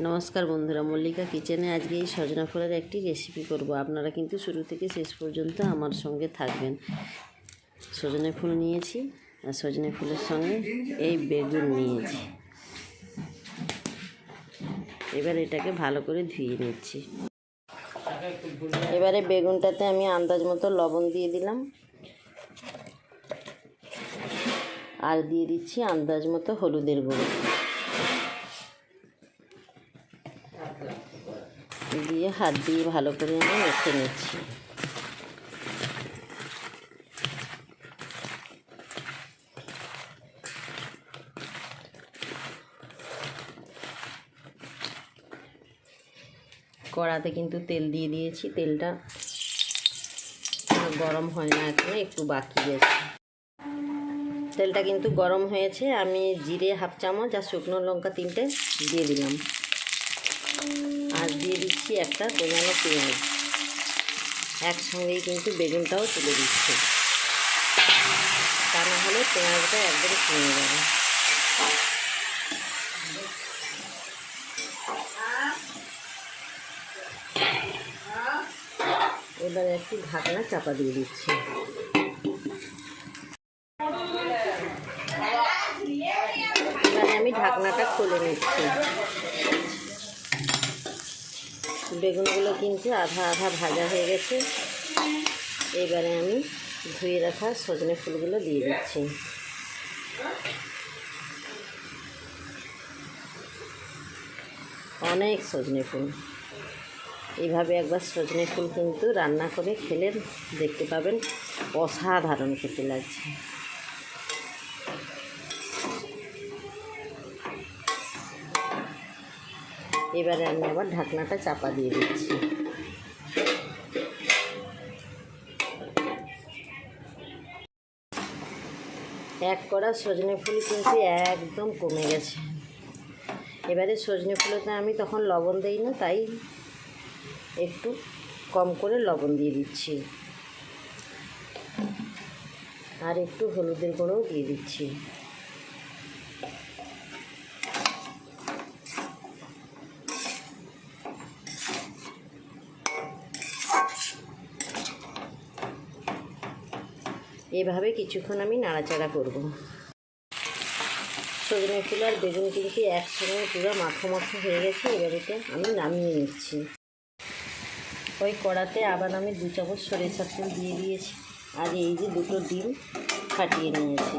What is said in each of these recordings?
নমস্কার বন্ধুরা, মল্লিকা কিচেনে আজকে এই সজনা ফুলের একটি রেসিপি করব। আপনারা কিন্তু শুরু থেকে শেষ পর্যন্ত আমার সঙ্গে থাকবেন। সজনে ফুল নিয়েছি আর সজনে ফুলের সঙ্গে এই বেগুন নিয়েছি। এবার এটাকে ভালো করে ধুয়ে নিচ্ছি। এবারে বেগুনটাতে আমি আন্দাজ মতো লবণ দিয়ে দিলাম। আর দিয়ে দিচ্ছি আন্দাজ মতো হলুদের গুঁড়ো দিয়ে হাত দিয়ে ভালো করে আমি মেখে নিচ্ছি। কড়াতে কিন্তু তেল দিয়ে দিয়েছি, তেলটা গরম হয় না এখনও, একটু বাকি আছে। তেলটা কিন্তু গরম হয়েছে, আমি জিরে হাফ চামচ আর শুকনো লঙ্কা তিনটে দিয়ে দিলাম। আর দিয়ে দিচ্ছি একটা কোজানো পেঁয়াজ। একসঙ্গেই কিন্তু বেগুনটাও তুলে দিচ্ছি। তা না হলে পেঁয়াজটা একবারে কমে যাবে। এবার একটু ঢাকনা চাপা দিয়ে দিচ্ছি। এবারে আমি ঢাকনাটা খুলে নিচ্ছি। বেগুনগুলো কিন্তু আধা আধা ভাজা হয়ে গেছে। এবারে আমি ধুয়ে রাখা সজনে ফুলগুলো দিয়ে দিচ্ছি। অনেক সজনে ফুল। এইভাবে একবার সজনে ফুল কিন্তু রান্না করে খেলে দেখতে পাবেন অসাধারণ খেতে লাগছে। এবারে আমি আবার ঢাকনাটা চাপা দিয়ে দিচ্ছি। এক কড়া সজনে ফুল কিন্তু একদম কমে গেছে। এবারে সজনে ফুলেতে আমি তখন লবণ দিই না, তাই একটু কম করে লবণ দিয়ে দিচ্ছি। আর একটু হলুদের গুঁড়োও দিয়ে দিচ্ছি। এভাবে কিছুক্ষণ আমি নাড়াচাড়া করব। সজনে ফুল আর বেগুন কিন্তু একসঙ্গে পুরো মাখো মাখো হয়ে গেছে এবারেতে আমি নামিয়ে নিচ্ছি। ওই কড়াতে আবার আমি দু চামচ সরিষার তেল দিয়ে দিয়েছি, আর এই যে দুটো ডিম ফাটিয়ে নিয়েছি।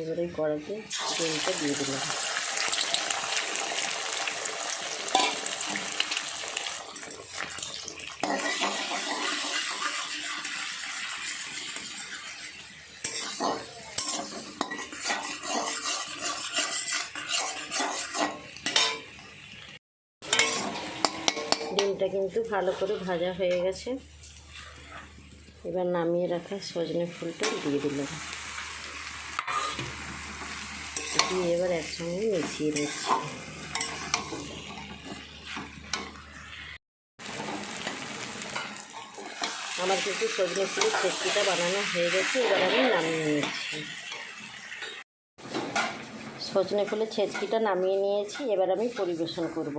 এবার কড়াতে ডিমটা দিয়ে দিলাম। ডিমটা কিন্তু ভালো করে ভাজা হয়ে গেছে। এবার নামিয়ে রাখা সজনে ফুলটা দিয়ে দিলাম। দিয়ে এবার একসঙ্গে মিশিয়ে নিচ্ছি। আমার কিন্তু সজনে ফুলের ছেটকিটা বানানো হয়ে গেছে, এবার আমি নামিয়ে নিয়েছি সজনে ফুলের ছেচকিটা নামিয়ে নিয়েছি, এবার আমি পরিবেশন করব।